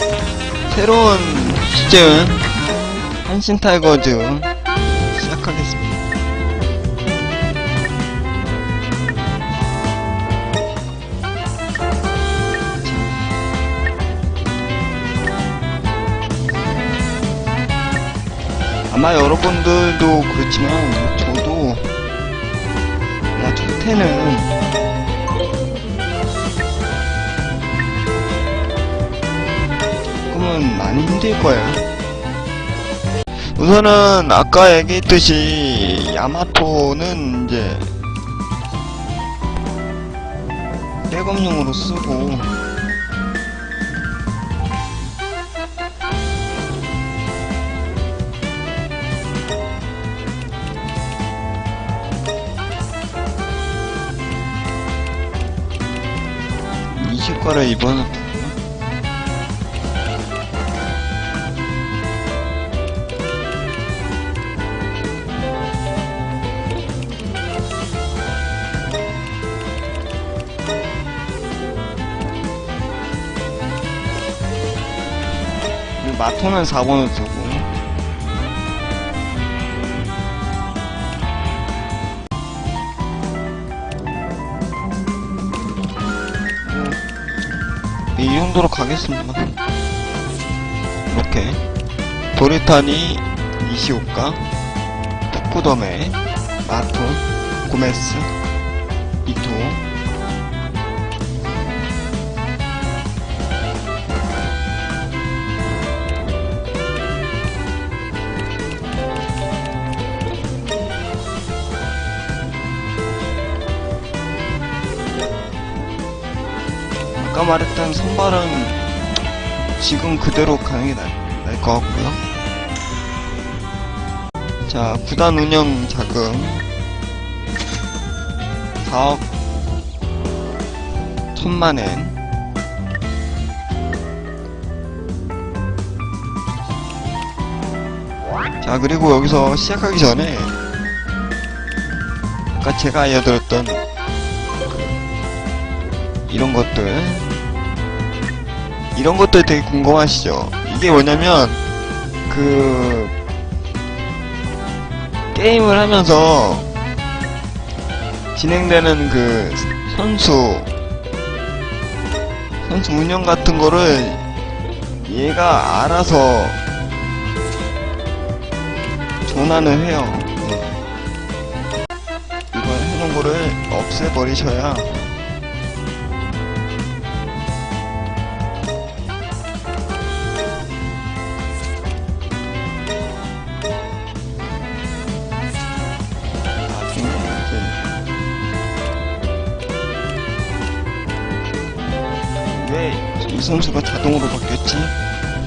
자, 새로운 시즌 한신 타이거즈 시작하겠습니다. 아마 여러분들도 그렇지만 저도 나 조태는 많이 힘들 거예요. 우선은 아까 얘기했듯이 야마토는 이제 백업용으로 쓰고 이식과를 입어는 마토는 4번을 쓰고. 이 정도로 가겠습니다. 이렇게. 도리타니 이시오카 푸쿠더메 마토 고메스 이토 아까 말했던 선발은 지금 그대로 가는 게 나을 것 같고요. 자, 구단 운영 자금 4억 천만엔 자, 그리고 여기서 시작하기 전에 아까 제가 알려드렸던 이런 것들 이런 것들 되게 궁금하시죠? 이게 뭐냐면 그 게임을 하면서 진행되는 그 선수 선수 운영 같은 거를 얘가 알아서 전환을 해요. 네. 이걸 해놓은 거를 없애버리셔야 왜 이 선수가 자동으로 바뀌었지?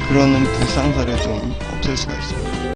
그러는 불상사를 좀 없앨 수가 있어요.